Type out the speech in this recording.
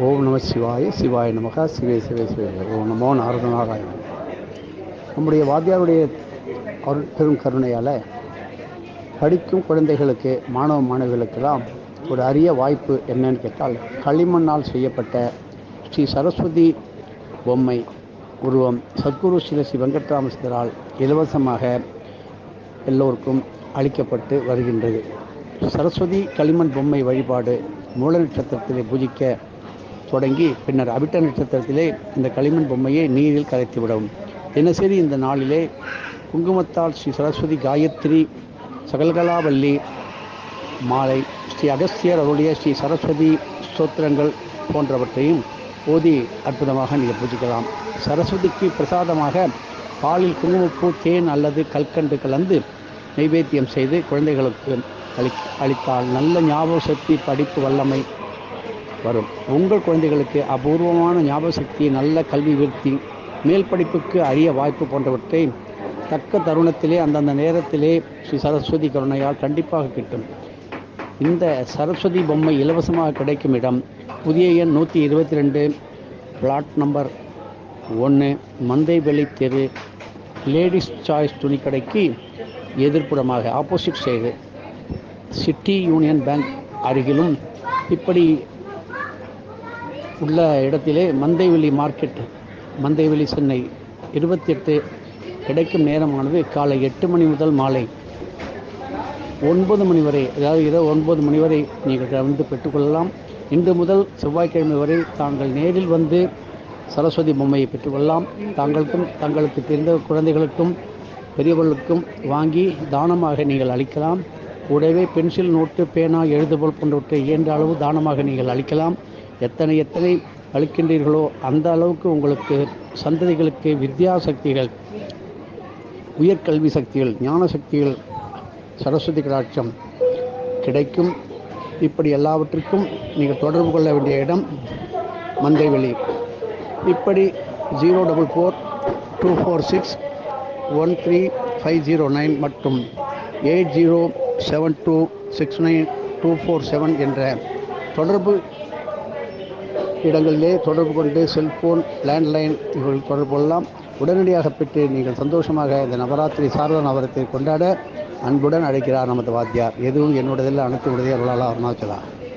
ஓம் நம சிவாய சிவாய நமக சிவே சிவே சிவே. ஓம் நமோ நாரத நாராயணன் நம்முடைய வாத்தியாருடைய அருட்பெரும் கருணையால் படிக்கும் குழந்தைகளுக்கு மாணவ மாணவிகளுக்கெல்லாம் ஒரு அரிய வாய்ப்பு என்னன்னு கேட்டால் களிமண்ணால் செய்யப்பட்ட ஸ்ரீ சரஸ்வதி பொம்மை உருவம் சத்குரு ஸ்ரீ ஸ்ரீ வெங்கட்ராமஸ்தரால் இலவசமாக எல்லோருக்கும் அளிக்கப்பட்டு வருகின்றது. சரஸ்வதி களிமண் பொம்மை வழிபாடு மூல நட்சத்திரத்திலே பூஜிக்க தொடங்கி பின்னர் அவிட்ட நட்சத்திரத்திலே இந்த களிமண் பொம்மையை நீரில் கரைத்துவிடும். தினசரி இந்த நாளிலே குங்குமத்தால் ஸ்ரீ சரஸ்வதி காயத்ரி சகல்கலாவல்லி மாலை ஸ்ரீ அகஸ்தியர் அவருடைய ஸ்ரீ சரஸ்வதி ஸ்தோத்திரங்கள் போன்றவற்றையும் ஓதி அற்புதமாக நீங்கள் பூஜிக்கலாம். சரஸ்வதிக்கு பிரசாதமாக பாலில் குங்குமப்பூ தேன் அல்லது கல்கண்டு கலந்து நைவேத்தியம் செய்து குழந்தைகளுக்கு அளி அளித்தால் நல்ல ஞாபக சக்தி படிப்பு வல்லமை வரும். உங்கள் குழந்தைகளுக்கு அபூர்வமான ஞாபக சக்தி நல்ல கல்வி விருத்தி மேல் படிப்புக்கு அரிய வாய்ப்பு போன்றவற்றை தக்க தருணத்திலே அந்தந்த நேரத்திலே ஸ்ரீ சரஸ்வதி கருணையால் கண்டிப்பாக கிட்டும். இந்த சரஸ்வதி பொம்மை இலவசமாக கிடைக்கும் இடம் புதிய எண் நூற்றி இருபத்தி ரெண்டு பிளாட் நம்பர் ஒன்று மந்தைவெளி தெரு லேடிஸ் சாய்ஸ் துணிக்கடைக்கு எதிர்ப்புறமாக opposite side City Union Bank அருகிலும் இப்படி உள்ள இடத்திலே மந்தைவெளி மார்க்கெட் மந்தைவெளி சென்னை. இருபத்தி எட்டு கிடைக்கும் நேரமானது காலை எட்டு மணி முதல் மாலை ஒன்பது மணி வரை. அதாவது இரவு ஒன்பது மணி வரை நீங்கள் வந்து பெற்றுக்கொள்ளலாம். இன்று முதல் செவ்வாய்க்கிழமை வரை தாங்கள் நேரில் வந்து சரஸ்வதி பொம்மையை பெற்றுக்கொள்ளலாம். தாங்களுக்கும் தங்களுக்கு தெரிந்த குழந்தைகளுக்கும் பெரியவர்களுக்கும் வாங்கி தானமாக நீங்கள் அளிக்கலாம். கூடவே பென்சில் நோட்டு பேனா எழுதுபோல் போன்றவற்றை இயன்ற அளவு தானமாக நீங்கள் அளிக்கலாம். எத்தனை எத்தனை அளிக்கின்றீர்களோ அந்த அளவுக்கு உங்களுக்கு சந்ததிகளுக்கு வித்யா சக்திகள் உயர்கல்வி சக்திகள் ஞான சக்திகள் சரஸ்வதி கடாட்சம் கிடைக்கும். இப்படி எல்லாவற்றிற்கும் நீங்கள் தொடர்பு கொள்ள வேண்டிய இடம் மந்தைவெளி. இப்படி zero double four two four six one three five zero nine மற்றும் eight zero seven two six nine two four seven என்ற தொடர்பு இடங்களிலே தொடர்பு கொண்டு செல்போன் லேண்ட்லைன் இவர்கள் தொடர்பு கொள்ளலாம். உடனடியாக பெற்று நீங்கள் சந்தோஷமாக இந்த நவராத்திரி சாரத நவரத்தை கொண்டாட அன்புடன் அழைக்கிறார் நமது வாத்தியார். எதுவும் என்னுடையதில் அனைத்து உடைய அருளாளா அருணாச்சலா.